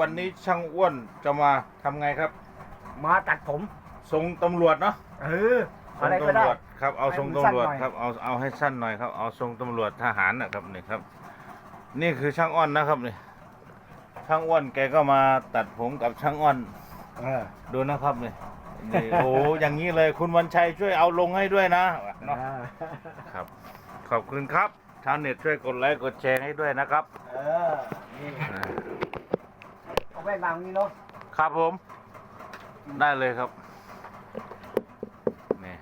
วันนี้ช่างอ้วนจะมาทำไงครับมาตัดผมทรงตำรวจเนาะเออทรอะงไรก็ตำได้ รวจครับเอาให้ทรงมันสั้นตำรวจหน่อย ครับเอาเอาให้สั้นหน่อยครับเอาทรงตำรวจทหารนะครับนี่ครับ นี่คือช่างอ้อนนะครับนี่ช่างอ้วนแกก็มาตัดผมกับช่างอ้อนเออดูนะครับนี่นี่โอ้อย่างนี้เลยคุณวันชัยช่วยเอาลงให้ด้วยนะเนาะอ่าครับขอบคุณครับชาวเน็ตช่วยกดไลค์กดแชร์ให้ด้วยนะครับเออนี่เอา ไว้บางนี้เนาะครับผม ได้เลยครับนี่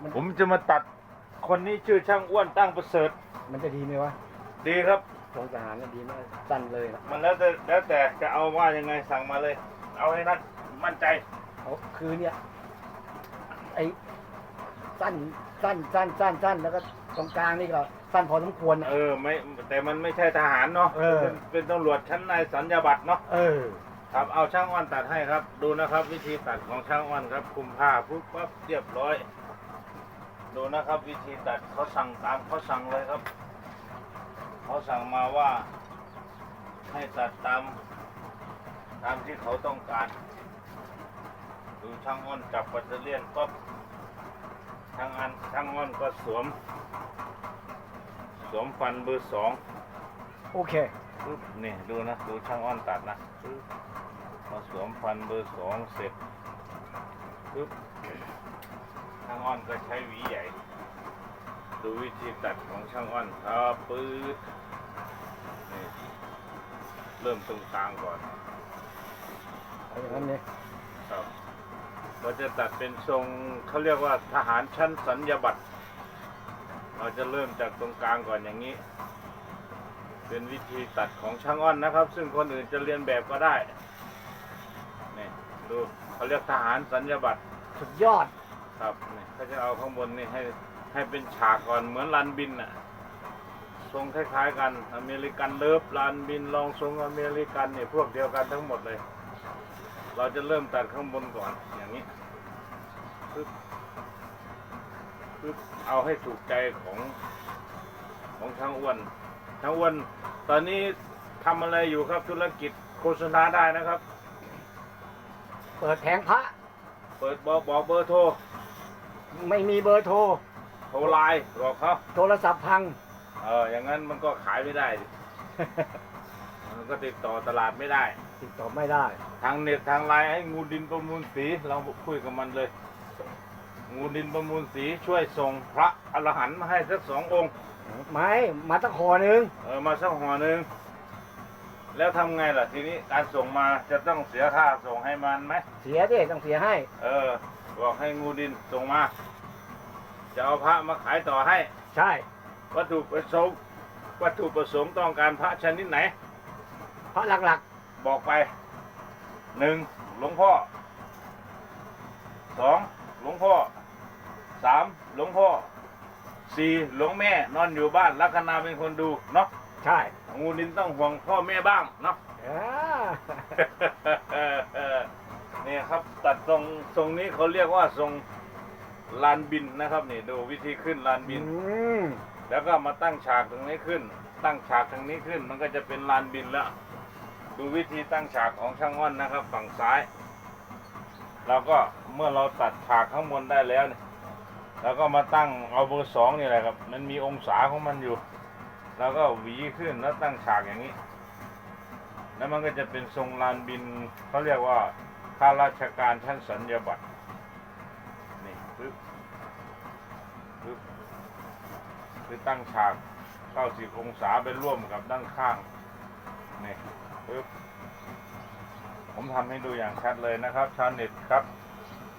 มันผมจะมาตัดคนนี้ชื่อช่างอ้วนตั้งประเสริฐมันจะดีไหมวะดีครับทรงทหารน่ะดีมากสั้นเลยนะมันแล้วแต่แล้วแต่จะเอาว่ายังไงสั่งมาเลย เอาให้นัดมั่นใจ เขาคือเนี่ยไอ้ สั้นสั้นสั้นสั้นสั้นแล้วก็ตรงกลางนี่ก็สั้นพอสมควรนะเออไม่แต่มันไม่ใช่ทหารเนาะเออเป็นเป็นตำรวจชั้นนายสัญญาบัตรเนาะเออ ครับเอาช่างอ้วนตัดให้ครับ ดูนะครับ วิธีตัดของช่างอ้วนครับคุมผ้าปุ๊บปั๊บเรียบร้อย ดูนะครับ วิธีตัดเขาสั่งตามเขาสั่งเลยครับเขาสั่งมาว่า ให้ตัดตาม ตามที่เขาต้องการ ดูช่างอ้อนจับปัตเตอร์เลียนปั๊บ ช่างอันช่างอ้อนก็สวม สวมฟันเบอร์สองโอเคปึ๊บนี่ดูนะ ดูช่างอ้อนตัดนะปึ๊บพอสวมฟันเบอร์สองเสร็จปึ๊บช่างอ้อนก็ใช้หวีใหญ่ ดูวิธีตัดของช่างอ้อนครับปึ๊บนี่เริ่มตรงกลางก่อนเอาอย่างนั้นเนี่ยครับ เราจะตัดเป็นทรงเขาเรียกว่าทหารชั้นสัญญาบัตร เราจะเริ่มจากตรงกลางก่อนอย่างนี้ เป็นวิธีตัดของช่างอ้อนนะครับ ซึ่งคนอื่นจะเรียนแบบก็ได้นี่ดูเขาเรียกทหารสัญญาบัตรสุดยอดครับนี่เขาจะเอาข้างบนนี่ให้ให้เป็นฉากก่อนเหมือนลานบินน่ะทรงคล้ายๆกัน อเมริกันเลิฟลานบินลองทรงอเมริกันเนี่ยพวกเดียวกันทั้งหมดเลย เราจะเริ่มตัดข้างบนก่อน อย่างนี้ปึ๊บปึ๊บเอาให้ถูกใจของของช่างอ้วนช่างอ้วน ตอนนี้ทำอะไรอยู่ครับธุรกิจโฆษณาได้นะครับ เปิดแผงพระ เปิดบอกบอกเบอร์โทร ไม่มีเบอร์โทร โทรไลน์บอกเขาโทรศัพท์พัง เออ อย่างนั้นมันก็ขายไม่ได้ดิ มันก็ติดต่อตลาดไม่ได้ ติดต่อไม่ได้ ทางเน็ตทางไลน์ให้งูดินประมูลสีเราคุยกับมันเลย งูดินประมูลสีช่วยส่งพระอรหันต์มาให้สักสององค์ ไม่มาตั้งคอหนึ่งเออมาสักห่อหนึ่งแล้วทำไงล่ะทีนี้การส่งมาจะต้องเสียค่าส่งให้มันไหม เสียดิต้องเสียให้ เออ บอกให้งูดินส่งมา จะเอาพระมาขายต่อให้ ใช่ วัตถุประสงค์วัตถุประสงค์ต้องการพระชนิดไหนพระหลัก บอกไปหนึ่งหลวงพ่อสองหลวงพ่อสามหลวงพ่อสี่หลวงแม่นอนอยู่บ้านลัคนาเป็นคนดูเนาะๆใช่งูดินต้องห่วงพ่อแม่บ้างเนาะอ่านี่ครับตัดทรงทรงนี้เขาเรียกว่าทรงลานบินนะครับนี่ดูวิธีขึ้นลานบินอืมแล้วก็มาตั้งฉากตรงนี้ขึ้น ตั้งฉากตรงนี้ขึ้น มันก็จะเป็นลานบินแล้ว ดูวิธีตั้งฉากของช่างอ้อนนะครับ ฝั่งซ้าย เราก็เมื่อเราตัดฉากข้างบนได้แล้วเนี่ยเราก็มาตั้งเอาเบอร์สองนี่แหละครับ มันมีองศาของมันอยู่ แล้วก็หวีขึ้นแล้วตั้งฉากอย่างนี้ แล้วมันก็จะเป็นทรงลานบินเขาเรียกว่าข้าราชการชั้นสัญญาบัตรนี่ปึ๊บปึ๊บคือตั้งฉาก 90 องศาไปร่วมกับด้านข้างนี่ ปึ๊บผมทำให้ดูอย่างชัดเลยนะครับชาวเน็ตครับ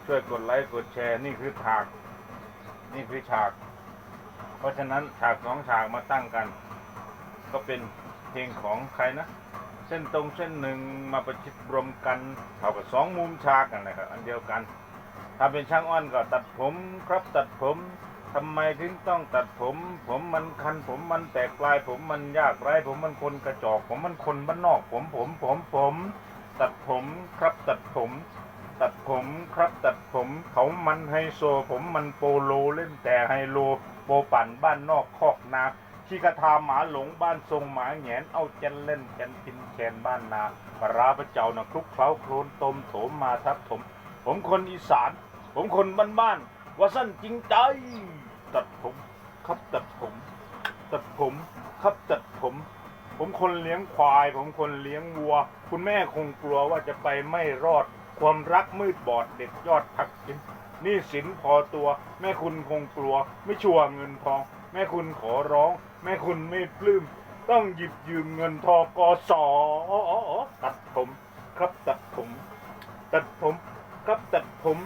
ช่วยกดไลค์กดแชร์นี่คือฉาก นี่คือฉาก เพราะฉะนั้นฉากสองฉากมาตั้งกัน ก็เป็นเพลงของใครนะเส้นตรงเส้นหนึ่งมาประชิดรวมกันเท่ากับสองมุมฉากกันนะครับอันเดียวกัน ถ้าเป็นช่างอ้อนก็ตัดผมครับตัดผม ทำไมถึงต้องตัดผม ผมมันคัน ผมมันแตกปลาย ผมมันยากไรผมมันคนกระจอก ผมมันคนบ้านนอก ผมผมผมผม ตัดผมครับตัดผม ตัดผมครับตัดผม เขามันไฮโซ ผมมันโปโลเล่นแต่ไฮโลโปปั่นบ้านนอกคอกนาชีที่กระทาหมาหลงบ้านทรงหมาแงนเอาเจนเล่นเจนพินแคนบ้านนาปลาราพระเจ้านะคลุกเคล้าโคลนตมโถมมาทับถม ผมคนอีสาน ผมคนบ้านๆว่าสั้นจริงใจ ตัดผม ครับตัดผม ตัดผม ครับตัดผม ผมคนเลี้ยงควาย ผมคนเลี้ยงวัว คุณแม่คงกลัวว่าจะไปไม่รอด ความรักมืดบอดเด็ดยอดพักกินนี่สินพอตัว แม่คุณคงกลัว ไม่ชัวเงินทอง แม่คุณขอร้อง แม่คุณไม่ปลื้มต้องหยิบยืมเงินทกสตัดผม ครับตัดผม ตัดผม ครับตัดผม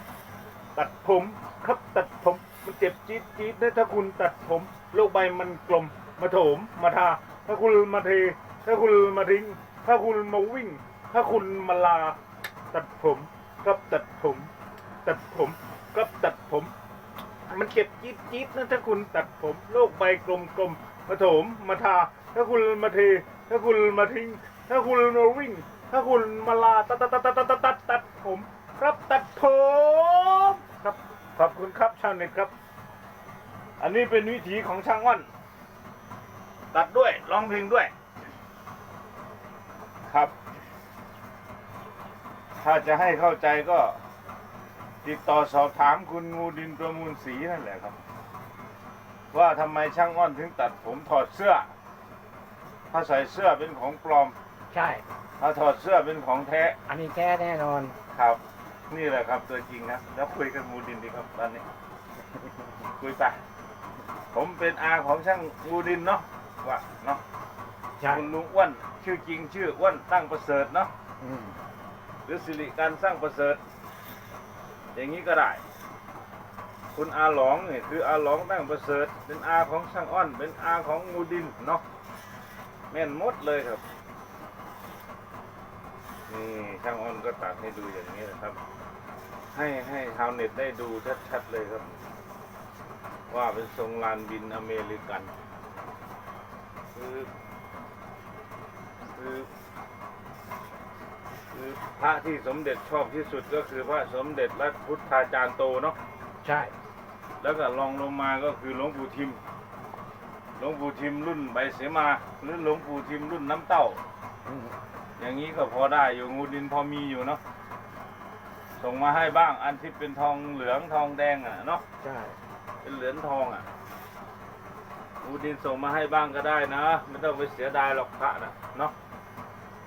ตัดผม ครับตัดผม มันเจ็บจี๊ดจี๊ดนะถ้าคุณตัดผมโลกใบมันกลมมาโถมมาทา ถ้าคุณมาเท ถ้าคุณมาทิ้ง ถ้าคุณมาวิ่ง ถ้าคุณมาลา ตัดผมครับตัดผม ตัดผมครับตัดผม มันเจ็บจี๊ดจี๊ดนะถ้าคุณตัดผมโลกใบกลมกลมมาโถมมาทา ถ้าคุณมาเท ถ้าคุณมาทิ้ง ถ้าคุณมาวิ่ง ถ้าคุณมาลาตัดตัดตัดตัดตัดตัดตัดผม ครับตัดผมครับ ขอบคุณครับชาวเน็ตครับ อันนี้เป็นวิถีของช่างว่อนตัดด้วยร้องเพลงด้วย ครับ ถ้าจะให้เข้าใจก็ ติดต่อสอบถามคุณงูดินประมูลสีนั่นแหละครับ ว่าทำไมช่างอ้อนถึงตัดผมถอดเสื้อ ถ้าใส่เสื้อเป็นของปลอม ใช่ ถ้าถอดเสื้อเป็นของแท้ อันนี้แท้แน่นอน ครับ นี่แหละครับตัวจริงนะแล้วคุยกับงูดินดีครับตอนนี้ คุยไปผมเป็นอาของช่างงูดินเนาะว่าเนาะใช่คุณลุงอ้วนชื่อจริงชื่ออ้วนตั้งประเสริฐเนาะอืมหรือสิริการสร้างประเสริฐ อย่างนี้ก็ได้ คุณอาหลองนี่คืออาหลองตั้งประเสริฐ เป็นอาของช่างอ้อนเป็นอาของงูดินเนาะแม่นหมดเลยครับนี่ช่างอ้อนก็ตัดให้ดูอย่างนี้นะครับ ให้ให้ชาวเน็ตได้ดูชัดๆเลยครับ ว่าเป็นทรงลานบินอเมริกัน คือคือคือพระที่สมเด็จชอบที่สุดก็คือพระสมเด็จและพุทธาจารย์โตเนาะใช่ แล้วก็ลองลงมาก็คือหลวงปู่ทิมหลวงปู่ทิมรุ่นใบเสมาหรือหลวงปู่ทิมรุ่นน้ำเต้าอืมอย่างนี้ก็พอได้อยู่งูดินพอมีอยู่เนาะ ส่งมาให้บ้างอันที่เป็นทองเหลืองทองแดงอะเนาะใช่เป็นเหลืองทองอะงูดินส่งมาให้บ้างก็ได้นะไม่ต้องไปเสียดายหรอกพระนะเนาะ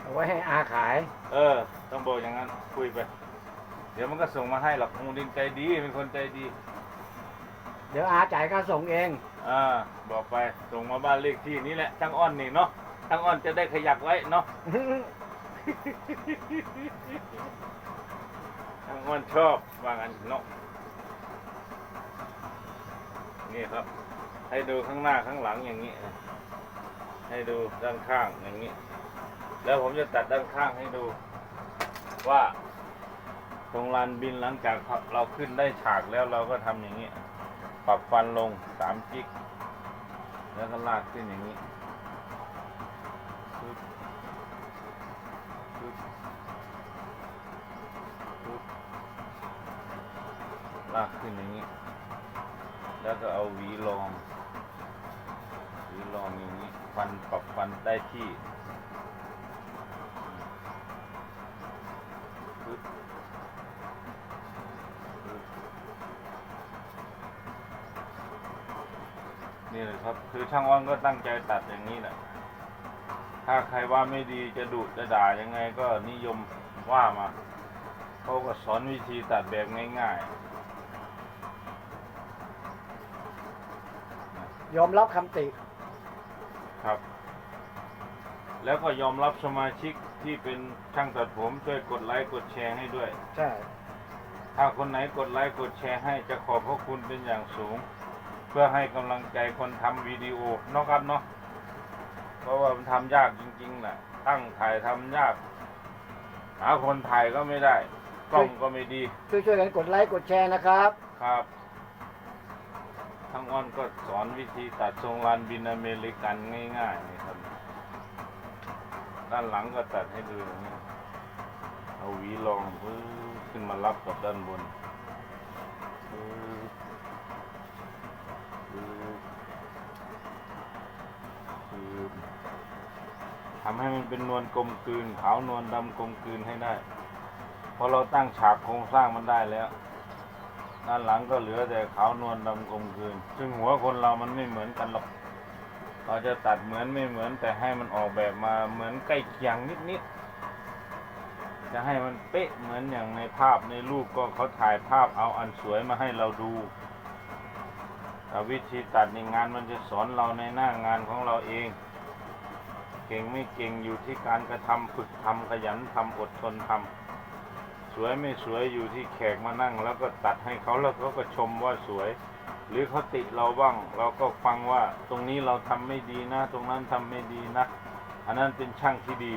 เอาไว้ให้อาขาย เออ ต้องบอกอย่างนั้นคุยไป เดี๋ยวมันก็ส่งมาให้หรอกงูดินใจดีเป็นคนใจดีเดี๋ยวอาจ่ายค่าส่งเองอ่าบอกไปส่งมาบ้านเลขที่นี้แหละช่างอ้อนนี่เนาะช่างอ้อนจะได้ขยักไว้เนาะ ช่างอ้อนชอบว่างันเนาะนี่ครับ ให้ดูข้างหน้าข้างหลังอย่างนี้นะให้ดูด้านข้างอย่างนี้ แล้วผมจะตัดด้านข้างให้ดูว่าตรงลานบินหลังจากเราขึ้นได้ฉากแล้วเราก็ทำอย่างนี้ ปรับฟันลงสามจิก แล้วก็ลากขึ้นอย่างนี้ปึ๊บปึ๊บปึ๊บลากขึ้นอย่างนี้ แล้วก็เอาหวีรองหวีรองอย่างนี้ฟันปรับฟันได้ที่ปึ๊บปึ๊บนี่เลยครับ คือช่างอ้อนก็ตั้งใจตัดอย่างนี้แหละ ถ้าใครว่าไม่ดีจะดุจะด่ายังไงก็นิยมว่ามา เขาก็สอนวิธีตัดแบบง่าย ยอมรับคำติๆครับ แล้วก็ยอมรับสมาชิกที่เป็นช่างตัดผมช่วยกดไลค์กดแชร์ให้ด้วย ใช่ ถ้าคนไหนกดไลค์กดแชร์ให้จะขอบพระคุณเป็นอย่างสูง เพื่อให้กำลังใจคนทำวิดีโอเนาะครับเนาะเพราะว่ามันทำยากจริงๆแหละตั้งถ่ายทำยาก หาคนถ่ายก็ไม่ได้ กล้องก็ไม่ดี ช่วยช่วยๆกันกดไลค์กดแชร์นะครับ ครับ ทั้งอ้อนก็สอนวิธีตัดทรงลานบินอเมริกันง่ายๆนี่ครับ ด้านหลังก็ตัดให้ดูอย่างนี้เอาหวีรองปึ๊บขึ้นมารับกับด้านบนทำให้มันเป็นนวลกลมกลืนขาวนวลดำกลมกลืนให้ได้พอเราตั้งฉากโครงสร้างมันได้แล้ว ด้านหลังก็เหลือแต่ขาวนวลดำกลมกลืน ซึ่งหัวคนเรามันไม่เหมือนกันหรอกเราจะตัดเหมือนไม่เหมือนแต่ให้มันออกแบบมาเหมือนใกล้เคียงนิดๆ จะให้มันเป๊ะเหมือนอย่างในภาพในรูปก็เขาถ่ายภาพเอาอันสวยมาให้เราดูแต่วิธีตัดในงานมันจะสอนเราในหน้างานของเราเอง เก่งไม่เก่งอยู่ที่การกระทำฝึกทำขยันทำอดทนทำ สวยไม่สวยอยู่ที่แขกมานั่ง แล้วก็ตัดให้เขาแล้วเขาก็ชมว่าสวย หรือเขาติเราบ้าง เราก็ฟังว่าตรงนี้เราทำไม่ดีนะ ตรงนั้นทำไม่ดีนะ อันนั้นเป็นช่างที่ดี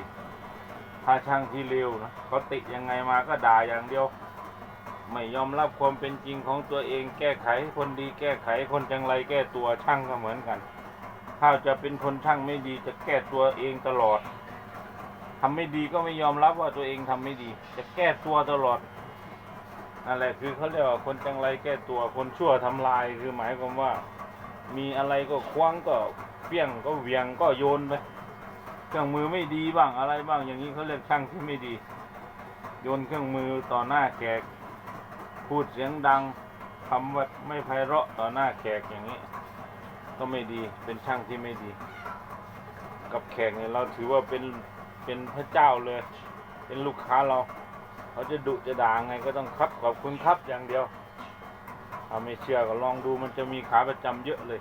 ถ้าช่างที่เร็วนะเขาติยังไงมาก็ด่าอย่างเดียว ไม่ยอมรับความเป็นจริงของตัวเองแก้ไขคนดีแก้ไขคนจังไรแก้ตัวช่างก็เหมือนกัน ถ้าจะเป็นคนช่างไม่ดีจะแก้ตัวเองตลอด ทำไม่ดีก็ไม่ยอมรับว่าตัวเองทำไม่ดี จะแก้ตัวตลอดนั่นแหละคือเขาเรียกว่าคนจังไรแก้ตัวคนชั่วทำลายคือหมายความว่า มีอะไรก็คว้างก็เปี้ยงก็เวียงก็โยนไปเครื่องมือไม่ดีบ้างอะไรบ้าง อย่างนี้เขาเรียกช่างที่ไม่ดี โยนเครื่องมือต่อหน้าแขก พูดเสียงดังทำว่าไม่ไพเราะต่อหน้าแขกอย่างนี้ ก็ไม่ดีเป็นช่างที่ไม่ดี กับแขกเนี่ยเราถือว่าเป็น เป็นพระเจ้าเลย เป็นลูกค้าเรา เขาจะดุจะด่าไงก็ต้องครับขอบคุณครับอย่างเดียวถ้าไม่เชื่อก็ลองดูมันจะมีขาประจำเยอะเลย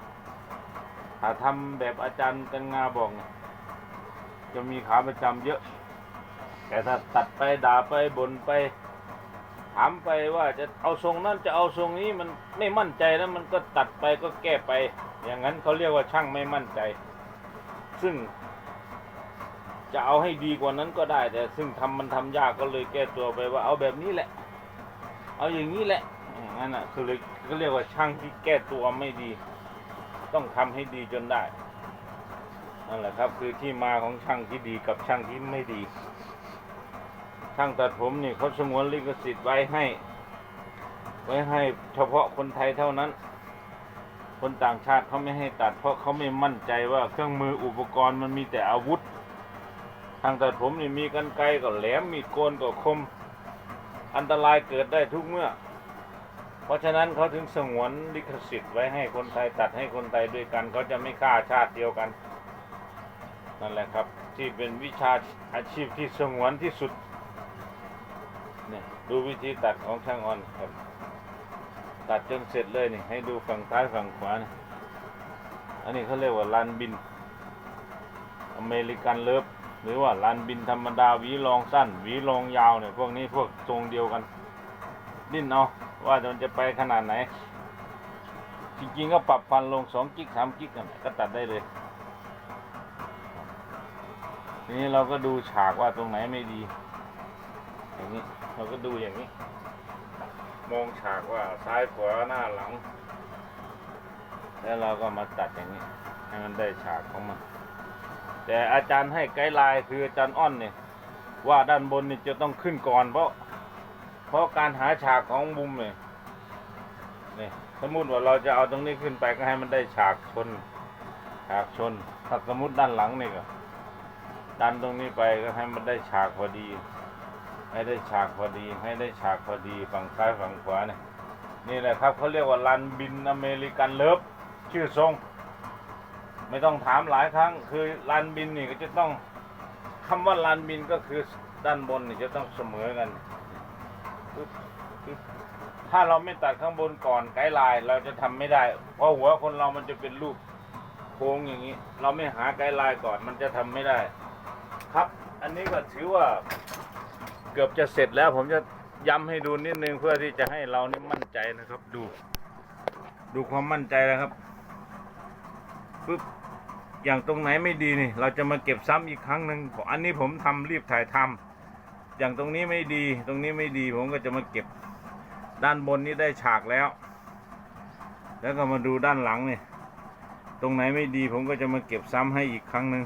ถ้าทำแบบอาจารย์กันงาบอกเนี่ยจะมีขาประจำเยอะ แต่ถ้าตัดไปด่าไปบ่นไป ถามไปว่าจะเอาทรงนั้นจะเอาทรงนี้มันไม่มั่นใจแล้วมันก็ตัดไปก็แก้ไป อย่างนั้นเขาเรียกว่าช่างไม่มั่นใจ ซึ่ง จะเอาให้ดีกว่านั้นก็ได้ แต่ซึ่งทำมันทำยากก็เลยแก้ตัวไปว่าเอาแบบนี้แหละ เอาอย่างนี้แหละอย่างนั้นอะคือเลยก็เรียกว่าช่างที่แก้ตัวไม่ดี ต้องทำให้ดีจนได้นั่นแหละครับ คือที่มาของช่างที่ดีกับช่างที่ไม่ดี ช่างตัดผมนี่เขาสงวนลิขสิทธิ์ไว้ให้ ไว้ให้เฉพาะคนไทยเท่านั้น คนต่างชาติเขาไม่ให้ตัด เพราะเขาไม่มั่นใจว่าเครื่องมืออุปกรณ์มันมีแต่อาวุธ ทางตัดผมนี่มีกันไกรก็แหลมมีโกนก็คม อันตรายเกิดได้ทุกเมื่อ เพราะฉะนั้นเขาถึงสงวนลิขสิทธิ์ไว้ให้คนไทยตัดให้คนไทยด้วยกันเขาจะไม่ฆ่าชาติเดียวกันนั่นแหละครับ ที่เป็นวิชาอาชีพที่สงวนที่สุดเนี่ยดูวิธีตัดของช่างออนครับ ตัดจนเสร็จเลยนี่ให้ดูฝั่งซ้ายฝั่งขวานะอันนี้เขาเรียกว่าลานบิน อเมริกันเลิฟ หรือว่าลานบินธรรมดาหวีรองสั้นหวีรองยาวเนี่ยพวกนี้พวกทรงเดียวกัน ดิ้นเอาว่ามันจะไปขนาดไหน จริงๆก็ปรับฟันลงสองกิกสามกิกกันก็ตัดได้เลย ทีนี้เราก็ดูฉากว่าตรงไหนไม่ดี อย่างนี้เราก็ดูอย่างนี้ มองฉากว่าซ้ายขวาหน้าหลัง แล้วเราก็มาตัดอย่างนี้ ให้มันได้ฉากของมัน แต่อาจารย์ให้ไกด์ไลน์คืออาจารย์อ้อนเนี่ยว่าด้านบนนี่จะต้องขึ้นก่อน เพราะ เพราะการหาฉากของมุมเนี่ยนี่สมมติว่าเราจะเอาตรงนี้ขึ้นไปก็ให้มันได้ฉากชน ฉากชนถ้าสมมติด้านหลังนี่ก็ดันตรงนี้ไปก็ให้มันได้ฉากพอดี ให้ได้ฉากพอดี ให้ได้ฉากพอดีฝั่งซ้ายฝั่งขวาเนี่ยนี่แหละครับเขาเรียกว่าลันบินอเมริกันเลิฟชื่อทรง ไม่ต้องถามหลายครั้ง คือลานบินนี่ก็จะต้องคำว่าลานบินก็คือด้านบนนี่จะต้องเสมอกันปึ๊บถ้าเราไม่ตัดข้างบนก่อนไกด์ไลน์เราจะทำไม่ได้ เพราะหัวคนเรามันจะเป็นรูปโค้งอย่างนี้ เราไม่หาไกด์ไลน์ก่อนมันจะทำไม่ได้ ครับ อันนี้ก็ถือว่าเกือบจะเสร็จแล้ว ผมจะย้ำให้ดูนิดนึงเพื่อที่จะให้เรานี่มั่นใจนะครับ ดู ดูความมั่นใจนะครับปุ๊บ อย่างตรงไหนไม่ดีนี่ เราจะมาเก็บซ้ำอีกครั้งหนึ่งอันนี้ผมทำรีบถ่ายทำอย่างตรงนี้ไม่ดี ตรงนี้ไม่ดีผมก็จะมาเก็บด้านบนนี้ได้ฉากแล้ว แล้วก็มาดูด้านหลังนี่ตรงไหนไม่ดีผมก็จะมาเก็บซ้ำให้อีกครั้งหนึ่ง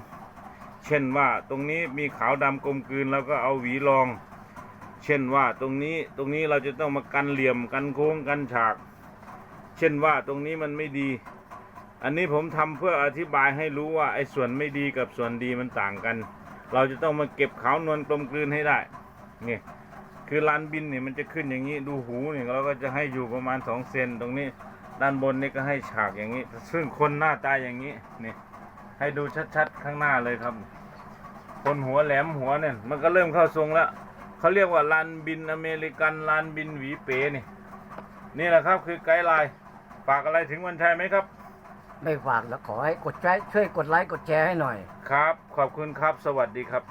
เช่นว่าตรงนี้มีขาวดำกลมกลืนแล้วก็เอาหวีรอง เช่นว่าตรงนี้ตรงนี้เราจะต้องมากันเหลี่ยมกันโค้งกันฉาก เช่นว่าตรงนี้มันไม่ดี อันนี้ผมทำเพื่ออธิบายให้รู้ว่าไอ้ส่วนไม่ดีกับส่วนดีมันต่างกัน เราจะต้องมาเก็บขาวนวลกลมกลืนให้ได้นี่คือลานบินเนี่ยมันจะขึ้นอย่างนี้ดูหูเนี่ยเราก็จะให้อยู่ประมาณสองเซนตรงนี้ด้านบนนี่ก็ให้ฉากอย่างนี้ ซึ่งคนหน้าตาอย่างนี้นี่ให้ดูชัดๆข้างหน้าเลยครับ คนหัวแหลมหัวเนี่ยมันก็เริ่มเข้าทรงแล้วเขาเรียกว่าลานบินอเมริกันลานบินหวีเป๋นี่นี่แหละครับคือไกด์ไลน์ฝากอะไรถึงวันชัยไหมครับ ไม่ฝากแล้วขอให้กดใจช่วยกดไลค์กดแชร์ให้หน่อย ครับ ขอบคุณครับ สวัสดีครับ